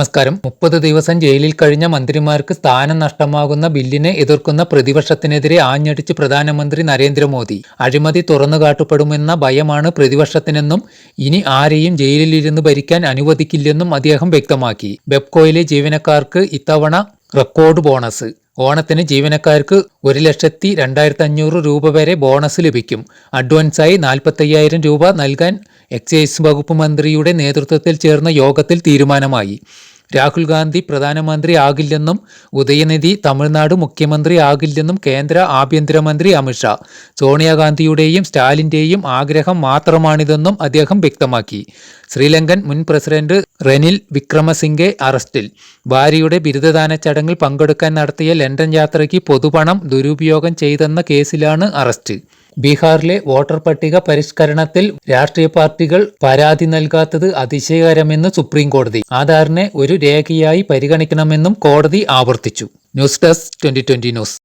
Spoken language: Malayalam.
നമസ്കാരം. മുപ്പത് ദിവസം ജയിലിൽ കഴിഞ്ഞ മന്ത്രിമാർക്ക് സ്ഥാനം നഷ്ടമാകുന്ന ബില്ലിനെ എതിർക്കുന്ന പ്രതിപക്ഷത്തിനെതിരെ ആഞ്ഞടിച്ച് പ്രധാനമന്ത്രി നരേന്ദ്രമോദി. അഴിമതി തുറന്നുകാട്ടപ്പെടുമെന്ന ഭയമാണ് പ്രതിപക്ഷത്തിനെന്നും ഇനി ആരെയും ജയിലിലിരുന്ന് ഭരിക്കാൻ അനുവദിക്കില്ലെന്നും അദ്ദേഹം വ്യക്തമാക്കി. ബെപ്കോയിലെ ജീവനക്കാർക്ക് ഇത്തവണ റെക്കോർഡ് ബോണസ്. ഓണത്തിന് ജീവനക്കാർക്ക് ഒരു ലക്ഷത്തി രണ്ടായിരത്തി അഞ്ഞൂറ് രൂപ വരെ ബോണസ് ലഭിക്കും. അഡ്വാൻസായി നാൽപ്പത്തയ്യായിരം രൂപ നൽകാൻ എക്സൈസ് വകുപ്പ് മന്ത്രിയുടെ നേതൃത്വത്തിൽ ചേർന്ന യോഗത്തിൽ തീരുമാനമായി. രാഹുൽ ഗാന്ധി പ്രധാനമന്ത്രി ആകില്ലെന്നും ഉദയനിധി തമിഴ്നാട് മുഖ്യമന്ത്രി ആകില്ലെന്നും കേന്ദ്ര ആഭ്യന്തരമന്ത്രി അമിത്ഷാ സോണിയാഗാന്ധിയുടെയും സ്റ്റാലിന്റെയും ആഗ്രഹം മാത്രമാണിതെന്നും അദ്ദേഹം വ്യക്തമാക്കി. ശ്രീലങ്കൻ മുൻ പ്രസിഡന്റ് റെനിൽ വിക്രമസിംഗെ അറസ്റ്റിൽ. ഭാര്യയുടെ ബിരുദദാന ചടങ്ങിൽ പങ്കെടുക്കാൻ നടത്തിയ ലണ്ടൻ യാത്രയ്ക്ക് പൊതുപണം ദുരുപയോഗം ചെയ്തെന്ന കേസിലാണ് അറസ്റ്റ്. ബീഹാറിലെ വോട്ടർ പട്ടിക പരിഷ്കരണത്തിൽ രാഷ്ട്രീയ പാർട്ടികൾ പരാതി നൽകാത്തത് അതിശയകരമെന്ന് സുപ്രീം കോടതി ആധാറിനെ ഒരു രേഖയായി പരിഗണിക്കണമെന്നും കോടതി ആവർത്തിച്ചു. News desk twenty news.